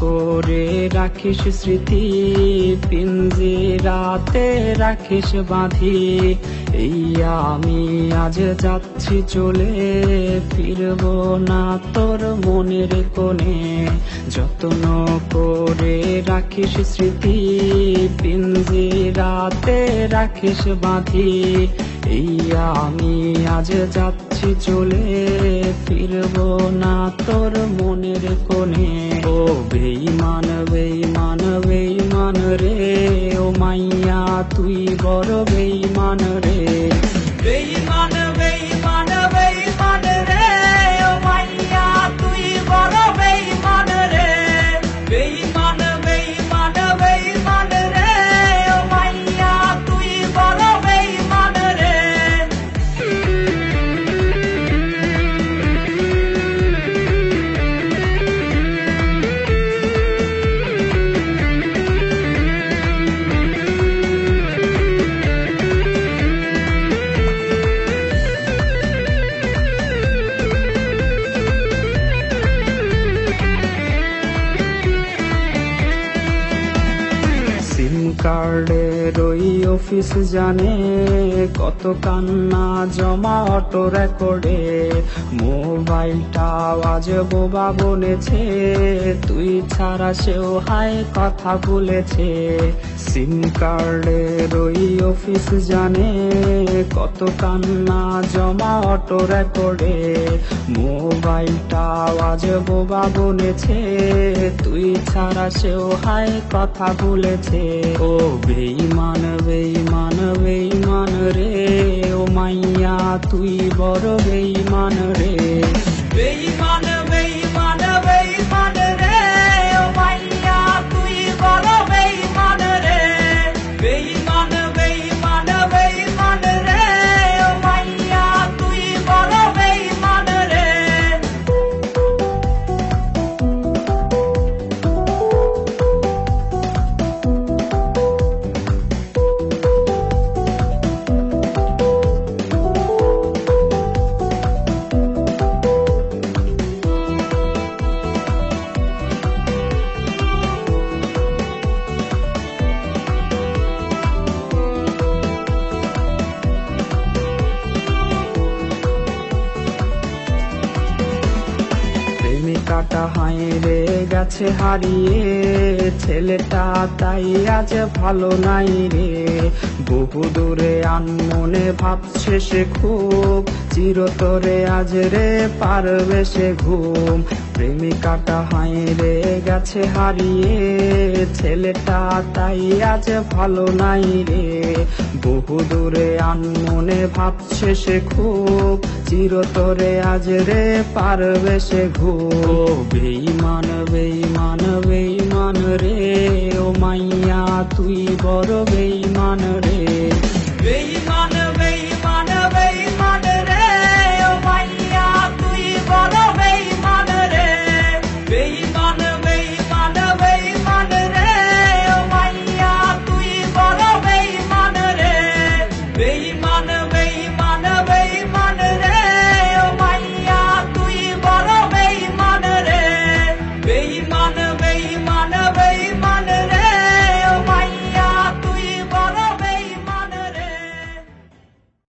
করে রাখিস স্মৃতি, পিঞ্জি পিঞ্জিরাতে রাখিস বাঁধি। এই আমি আজ যাচ্ছি চলে, ফিরব না তোর মনের কোণে। যত্ন করে রাখিস স্মৃতি, পিঞ্জি পিঞ্জিরাতে রাখিস বাঁধি। এই আমি আজ যাচ্ছি চলে, ফিরব না তোর মনের কোণে। ও বেইমান বেইমান বেইমান রে ও মাইয়া তুই বড় বেইমান রে বেঈমান বেঈমান কার্ডের ওই অফিস জানে কত কান্না জমা অটো রেকর্ডে। মোবাইলটা আজ বোবা বলেছে, তুই ছাড়া সেও হায় কথা বলেছে। সিম কার্ডের ওই অফিস জানে কত কান্না জমা অটো রেকর্ডে। মোবাইলটা আজ বোবা বলেছে, তুই ছাড়া সেও হায় কথা বলেছে। ও ఓ బేయిమాన వేయిమాన వేయిమాన రే ఓ మయ్యా తుయి బర వేయిమాన প্রেমিকাটা হাইরে গেছে হারিয়ে। ছেলেটা তাই আজ ভালো নাই রে। বহু দূরে আনমনে ভাবছে সে খুব। চিরতরে আজ রে পারবে সে ঘুম। প্রেমিকাটা হাইরে গেছে হারিয়ে, ছেলেটা তাই আজ ভালো নাই রে। বহু দূরে আনমনে ভাবছে সে খুব, চিরতরে আজ রে পারবে সে ও বেইমান বেইমান বেইমান রে, ও মাইয়া তুই বড় বেইমান மாணவை மாணவை